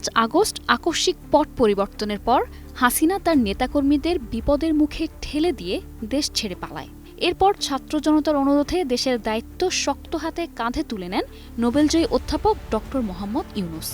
পাঁচ আগস্ট আকস্মিক পট পরিবর্তনের পর হাসিনা তার নেতাকর্মীদের বিপদের মুখে ঠেলে দিয়ে দেশ ছেড়ে পালায়। এরপর ছাত্র জনতার অনুরোধে দেশের দায়িত্ব শক্ত হাতে কাঁধে তুলে নেন নোবেলজয়ী অধ্যাপক ড মোহাম্মদ ইউনুস।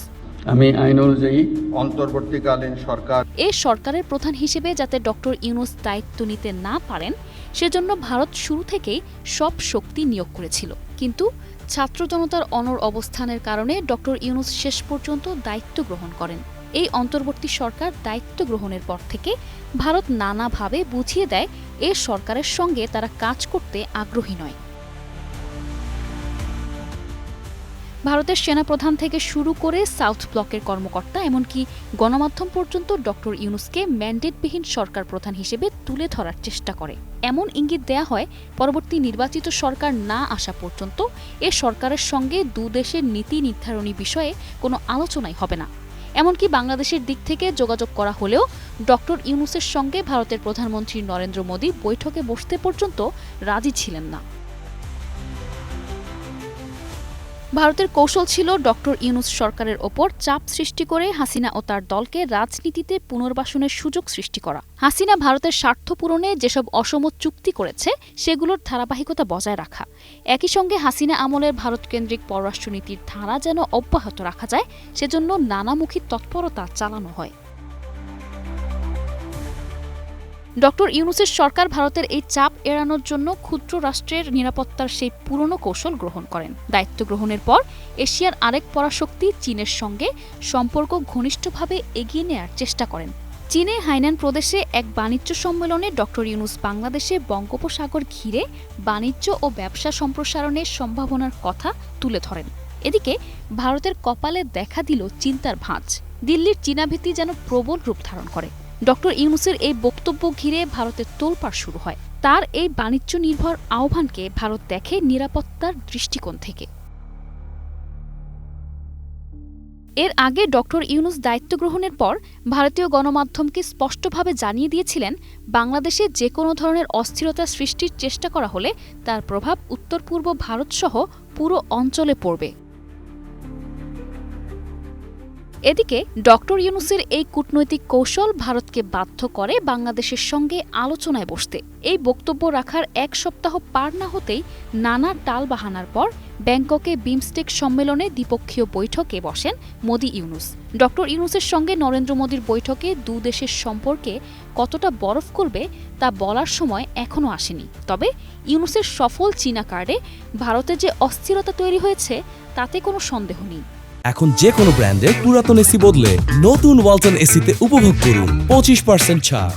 আমি আইন অনুযায়ী অন্তর্বর্তীকালীন সরকার এ সরকারের প্রধান হিসেবে যাতে ডক্টর ইউনুস দায়িত্ব নিতে না পারেন সেজন্য ভারত শুরু থেকেই সব শক্তি নিয়োগ করেছিল। কিন্তু ছাত্র জনতার অনর অবস্থানের কারণে ডক্টর ইউনুস শেষ পর্যন্ত দায়িত্ব গ্রহণ করেন। এই অন্তর্বর্তী সরকার দায়িত্ব গ্রহণের পর থেকে ভারত নানাভাবে বুঝিয়ে দেয় এ সরকারের সঙ্গে তারা কাজ করতে আগ্রহী নয়। ভারতের সেনাপ্রধান থেকে শুরু করে সাউথ ব্লকের কর্মকর্তা, এমনকি গণমাধ্যম পর্যন্ত ডক্টর ইউনুসকে ম্যান্ডেটবিহীন সরকার প্রধান হিসেবে তুলে ধরার চেষ্টা করে। এমন ইঙ্গিত দেয়া হয়, পরবর্তী নির্বাচিত সরকার না আসা পর্যন্ত এ সরকারের সঙ্গে দু দেশের নীতি নির্ধারণী বিষয়ে কোনো আলোচনাই হবে না। এমনকি বাংলাদেশের দিক থেকে যোগাযোগ করা হলেও ডক্টর ইউনুসের সঙ্গে ভারতের প্রধানমন্ত্রী নরেন্দ্র মোদী বৈঠকে বসতে পর্যন্ত রাজি ছিলেন না। ভারতের কৌশল ছিল ডক্টর ইউনুস সরকারের ওপর চাপ সৃষ্টি করে হাসিনা ও তার দলকে রাজনীতিতে পুনর্বাসনের সুযোগ সৃষ্টি করা। হাসিনা ভারতের স্বার্থ পূরণে যেসব অসম চুক্তি করেছে, সেগুলোর ধারাবাহিকতা বজায় রাখা। একই সঙ্গে হাসিনা আমলের ভারতকেন্দ্রিক পররাষ্ট্রনীতির ধারা যেন অব্যাহত রাখা যায়, সেজন্য নানামুখী তৎপরতা চালানো হয়। ডক্টর ইউনুসের সরকার ভারতের এই চাপ এড়ানোর জন্য ক্ষুদ্র রাষ্ট্রের নিরাপত্তার সেই পুরনো কৌশল গ্রহণ করেন। দায়িত্ব গ্রহণের পর এশিয়ার আরেক পরাশক্তি চীনের সঙ্গে সম্পর্ক ঘনিষ্ঠভাবে এগিয়ে নেয়ার চেষ্টা করেন। চীনে হাইনান প্রদেশে এক বাণিজ্য সম্মেলনে ডক্টর ইউনুস বাংলাদেশে বঙ্গোপসাগর ঘিরে বাণিজ্য ও ব্যবসা সম্প্রসারণের সম্ভাবনার কথা তুলে ধরেন। এদিকে ভারতের কপালে দেখা দিল চিন্তার ভাঁজ। দিল্লির চীনাভীতি যেন প্রবল রূপ ধারণ করে। ডক্টর ইউনুসের এই বক্তব্য ঘিরে ভারতের তোলপাড় শুরু হয়। তার এই বাণিজ্য নির্ভর আহ্বানকে ভারত দেখে নিরাপত্তার দৃষ্টিকোণ থেকে। এর আগে ডক্টর ইউনুস দায়িত্ব গ্রহণের পর ভারতীয় গণমাধ্যমকে স্পষ্টভাবে জানিয়ে দিয়েছিলেন, বাংলাদেশে যে কোনো ধরনের অস্থিরতা সৃষ্টির চেষ্টা করা হলে তার প্রভাব উত্তর পূর্ব ভারতসহ পুরো অঞ্চলে পড়বে। এদিকে, ডক্টর ইউনুসের এই কূটনৈতিক কৌশল ভারতকে বাধ্য করে বাংলাদেশের সঙ্গে আলোচনায় বসতে। এই বক্তব্য রাখার এক সপ্তাহ পার না হতেই নানা টাল বাহানার পর ব্যাংককে বিমস্টেক সম্মেলনে দ্বিপক্ষীয় বৈঠকে বসেন মোদি ইউনুস। ডক্টর ইউনুসের সঙ্গে নরেন্দ্র মোদীর বৈঠকে দু দেশের সম্পর্কে কতটা বরফ করবে তা বলার সময় এখনও আসেনি। তবে ইউনুসের সফল চীনা কার্ডে ভারতে যে অস্থিরতা তৈরি হয়েছে, তাতে কোনো সন্দেহ নেই। এখন যে কোনো ব্র্যান্ডের পুরাতন এসি বদলে নতুন ওয়ালটন এসিতে উপভোগ করুন পঁচিশ পার্সেন্ট ছাড়।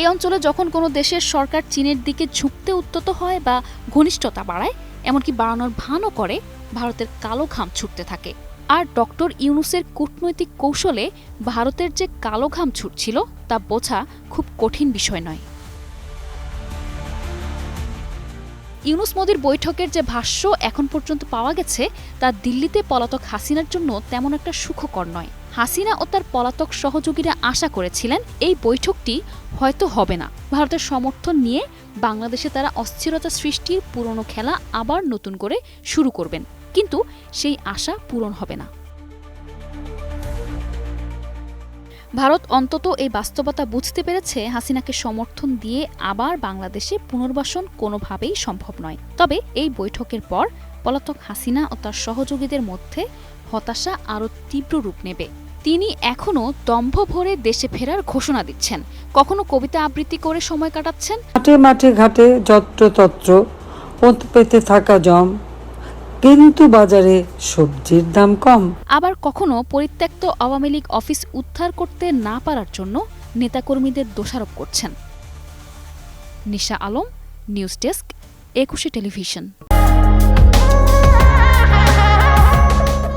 এই অঞ্চলে যখন কোনো দেশের সরকার চীনের দিকে ঝুঁকতে উদ্যত হয় বা ঘনিষ্ঠতা বাড়ায়, এমনকি বাড়ানোর ভানও করে, ভারতের কালো ঘাম ছুটতে থাকে। আর ডক্টর ইউনুসের কূটনৈতিক কৌশলে ভারতের যে কালো ঘাম ছুটছিল, তা বোঝা খুব কঠিন বিষয় নয়। ইউনুস মোদির বৈঠকের যে ভাষ্য এখন পর্যন্ত পাওয়া গেছে, তা দিল্লিতে পলাতক হাসিনার জন্য তেমন একটা সুখকর নয়। হাসিনা ও তার পলাতক সহযোগীরা আশা করেছিলেন এই বৈঠকটি হয়তো হবে না। ভারতের সমর্থন নিয়ে বাংলাদেশে তারা অস্থিরতা সৃষ্টির পুরনো খেলা আবার নতুন করে শুরু করবেন। কিন্তু সেই আশা পূরণ হবে না। ভারত অন্তত এই বাস্তবতা বুঝতে পেরেছে হাসিনাকে সমর্থন দিয়ে আবার বাংলাদেশে পুনর্বাসন কোনোভাবেই সম্ভব নয়। তবে এই বৈঠকের পর পলাতক হাসিনা ও তার সহযোগীদের মধ্যে হতাশা আরও তীব্র রূপ নেবে। তিনি এখনও দম্ভ ভরে দেশে ফেরার ঘোষণা দিচ্ছেন। কখনো কবিতা আবৃত্তি করে সময় কাটাচ্ছেন? মাঠে মাঠে ঘাটে যত্রতত্র পেতে থাকা জম কিন্তু বাজারে সবজির দাম কম। আবার কখনো পরিত্যক্ত আওয়ামী লীগ অফিস উদ্ধার করতে না পারার জন্য নেতাকর্মীদের দোষারোপ করছেন। Nisha Alam, news desk, Ekushey television.